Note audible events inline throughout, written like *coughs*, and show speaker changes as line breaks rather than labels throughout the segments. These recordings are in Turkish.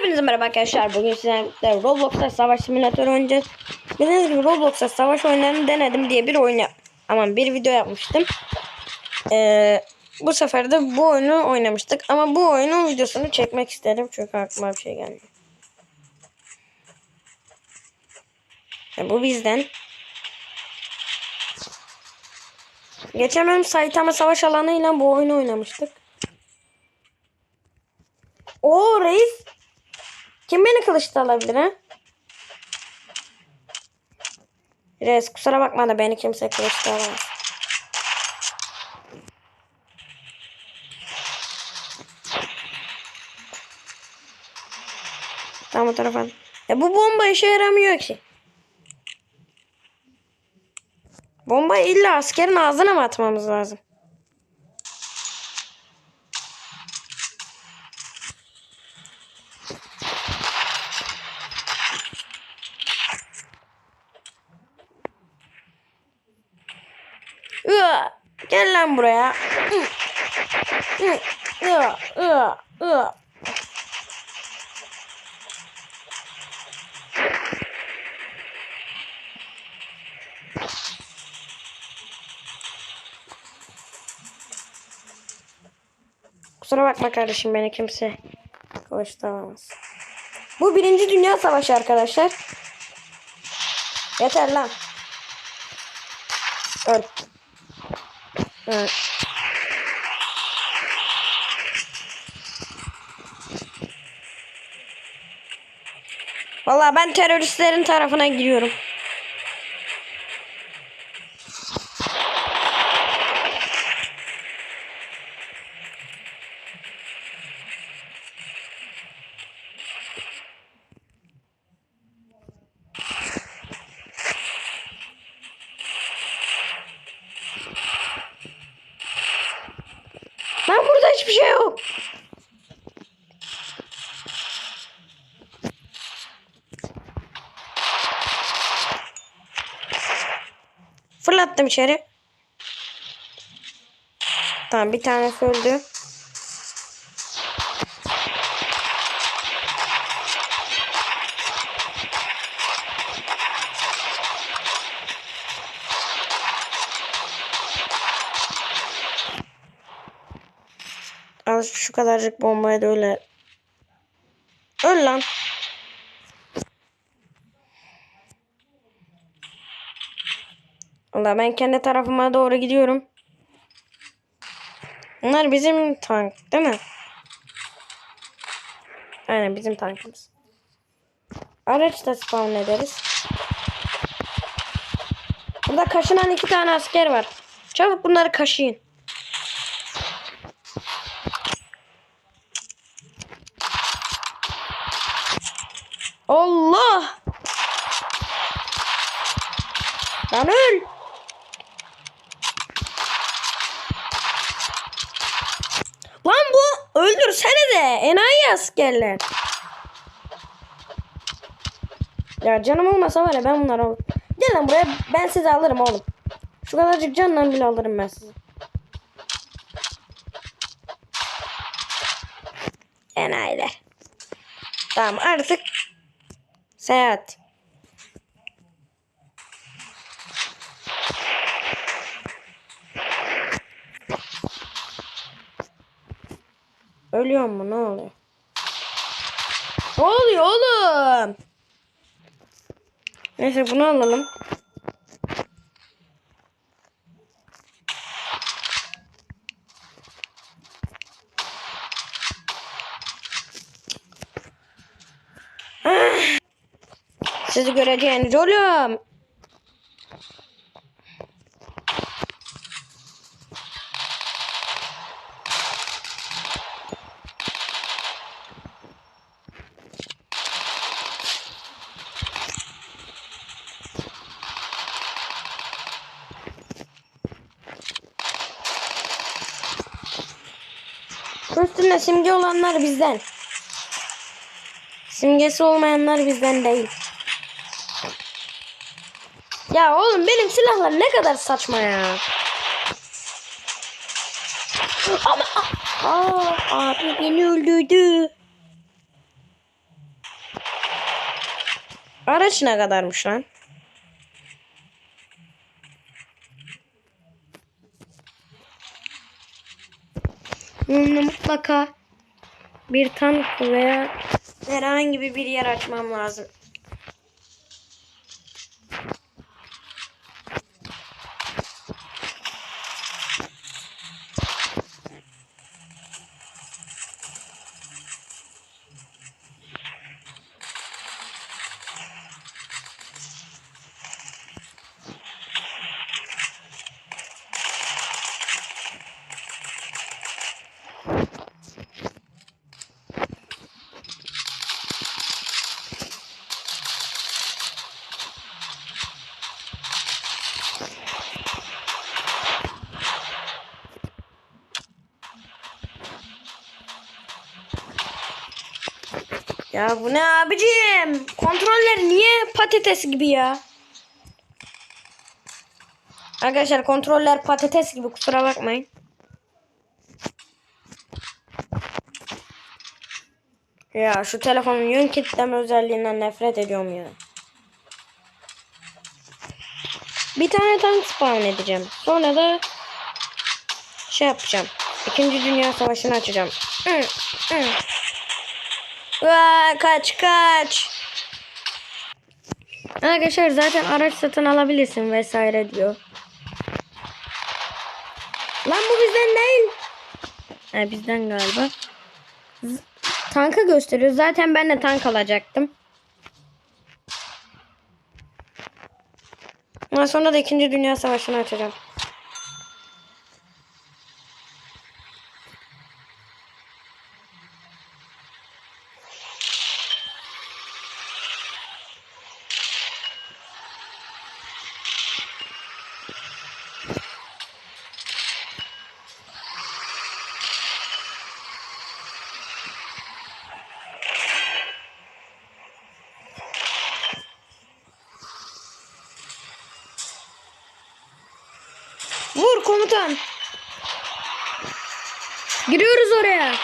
Hepinize merhaba arkadaşlar. Bugün sizlerle Roblox'ta savaş simülatörü oynayacağız. Bildiğiniz gibi Roblox'ta savaş oyunlarını denedim diye bir oyun yap Aman bir video yapmıştım. Ee, bu sefer de bu oyunu oynamıştık. Ama bu oyunun videosunu çekmek istedim. Çünkü aklıma bir şey geldi. E, bu bizden. Geçen bölüm Saitama Savaş alanıyla bu oyunu oynamıştık. O reis. Beni kılıçta alabilir ha? Kusura bakma da beni kimse kılıçta alamaz. Tamam o tarafa. Ya bu bomba işe yaramıyor ki. Bomba illa askerin ağzına mı atmamız lazım? Gel lan buraya. Kusura bakma kardeşim beni kimse kılıçlamamaz. Bu birinci dünya savaşı arkadaşlar. Yeter lan. Öl. Öl. Vallahi ben teröristlerin tarafına giriyorum. Lan burada hiçbir şey yok. Fırlattım içeri. Tamam bir tane öldü. Al şu kadarcık bombaya da öyle. Öl lan. Allah ben kendi tarafıma doğru gidiyorum. Bunlar bizim tank değil mi? Aynen bizim tankımız. Araçta spawn ederiz. Burada kaşınan iki tane asker var. Çabuk bunları kaşıyın. Allah! Lan öl! Lan bu öldürsene de enayi askerler. Ya canım olmasa var ya ben bunları alırım. Gel lan buraya ben sizi alırım oğlum. Şu kadarcık canla bile alırım ben sizi. Enayiler. Tamam artık seyahat. Ölüyor mu? Ne oluyor? Ne oluyor oğlum? Neyse bunu alalım. Ah! Sizi göreceğiniz oğlum. simge olanlar bizden. Simgesi olmayanlar bizden değil. Ya oğlum benim silahlar ne kadar saçma ya. Ama aa, abi beni öldürdü. Araç ne kadarmış lan? Bununla mutlaka bir tank veya herhangi bir yer açmam lazım. Ya bu ne abicim? Kontroller niye patates gibi ya? Arkadaşlar kontroller patates gibi kusura bakmayın. Ya şu telefonun yön kitleme özelliğinden nefret ediyorum ya. Bir tane tank spawn edeceğim. Sonra da şey yapacağım. İkinci Dünya Savaşı'nı açacağım. Hı, hı. Vaa, kaç kaç. Arkadaşlar zaten araç satın alabilirsin vesaire diyor. Lan bu bizden değil. Ha, bizden galiba. Z- Tankı gösteriyor. Zaten ben de tank alacaktım. Ondan sonra da 2. Dünya Savaşı'nı açacağım. Vur komutan. Giriyoruz oraya.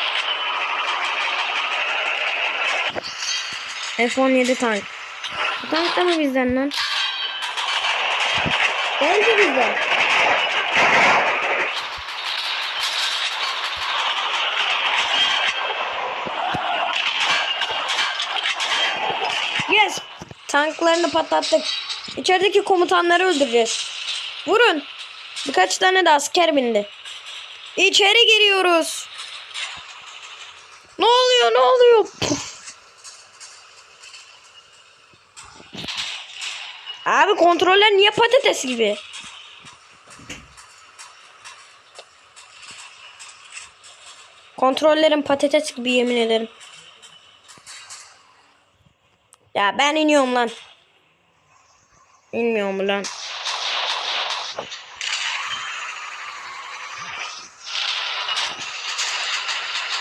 F-17 tank. Bu tank da mı bizden lan? Bence bizden. Yes. Tanklarını patlattık. İçerideki komutanları öldüreceğiz. Vurun. Birkaç tane de asker bindi. İçeri giriyoruz. Ne oluyor ne oluyor? Puf. Abi kontroller niye patates gibi? Kontrollerin patates gibi yemin ederim. Ya ben iniyorum lan. İnmiyorum lan.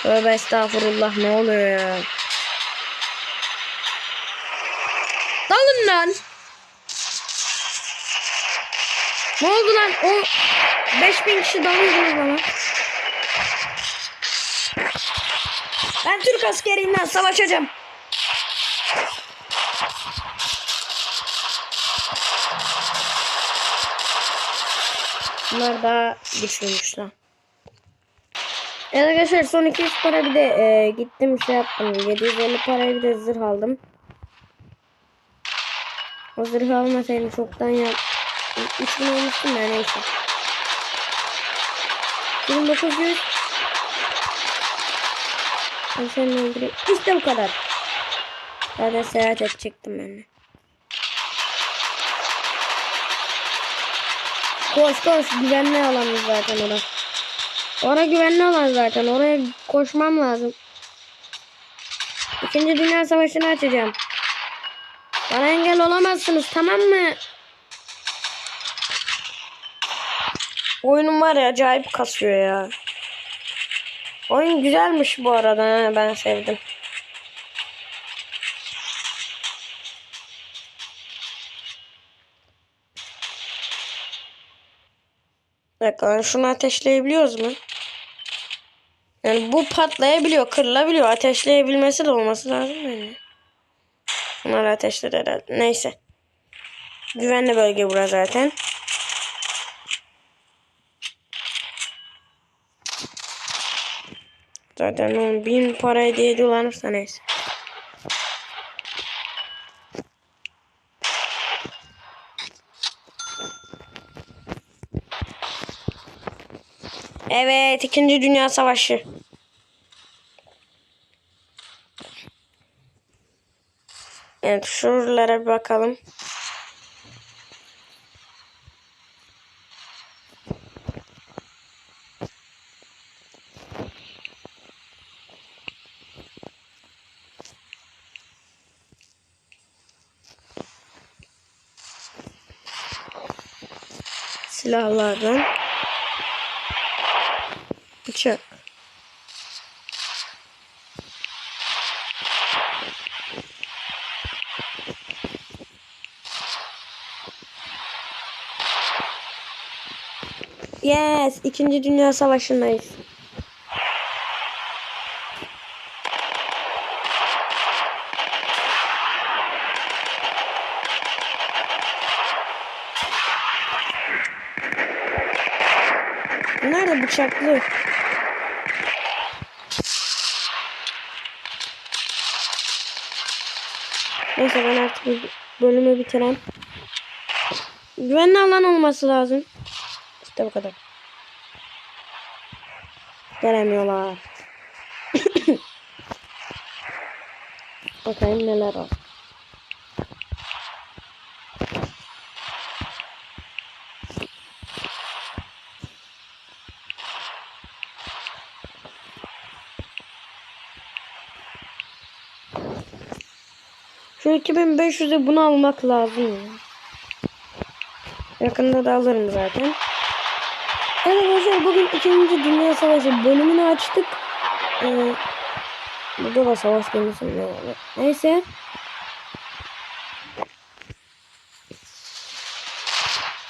Tövbe estağfurullah ne oluyor ya? Dalın lan. Ne oldu lan? O 5000 kişi dalıyordunuz bana. Ben Türk askeriyle savaşacağım. Bunlar daha güçlüymüş lan. Evet son 200 para bir de e, gittim şey yaptım. 750 paraya bir de zırh aldım. O zırhı almasaydım çoktan ya 3000 olmuştum ya neyse. 2900 Ben seni öldüreyim. İşte bu kadar. Zaten seyahat edecektim ben de. Koş koş güvenli alanımız zaten orası. Oraya güvenli alan zaten. Oraya koşmam lazım. İkinci Dünya Savaşı'nı açacağım. Bana engel olamazsınız tamam mı? Oyunum var ya acayip kasıyor ya. Oyun güzelmiş bu arada. ha, Ben sevdim. Dakika lan, şunu ateşleyebiliyoruz mu? Yani bu patlayabiliyor, kırılabiliyor. Ateşleyebilmesi de olması lazım yani. Bunlar ateşler herhalde. Neyse. Güvenli bölge bura zaten. Zaten 10 bin para diye dolanırsa neyse. Evet, İkinci Dünya Savaşı. Evet, şuralara bir bakalım. Silahlardan. Bıçak. Yes, İkinci Dünya Savaşı'ndayız. Bıçaklı? Neyse ben artık bölümü bitireyim. Güvenli alan olması lazım. İşte bu kadar. Gelemiyorlar. *coughs* Bakayım neler var. Şu 2500'e bunu almak lazım. ya. Yakında da alırım zaten. Evet arkadaşlar bugün 2. Dünya Savaşı bölümünü açtık. Ee, burada da savaş gemisi ne var? Neyse.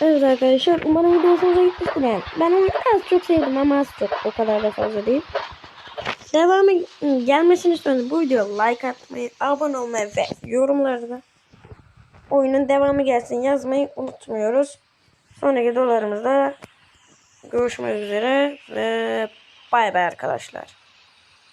Evet arkadaşlar umarım video hoşunuza gitmiştir. Ben onu biraz çok sevdim ama az çok o kadar da fazla değil. Devamı gelmesini istiyorsanız bu videoya like atmayı, abone olmayı ve yorumlarda oyunun devamı gelsin yazmayı unutmuyoruz. Sonraki videolarımızda görüşmek üzere ve bay bay arkadaşlar.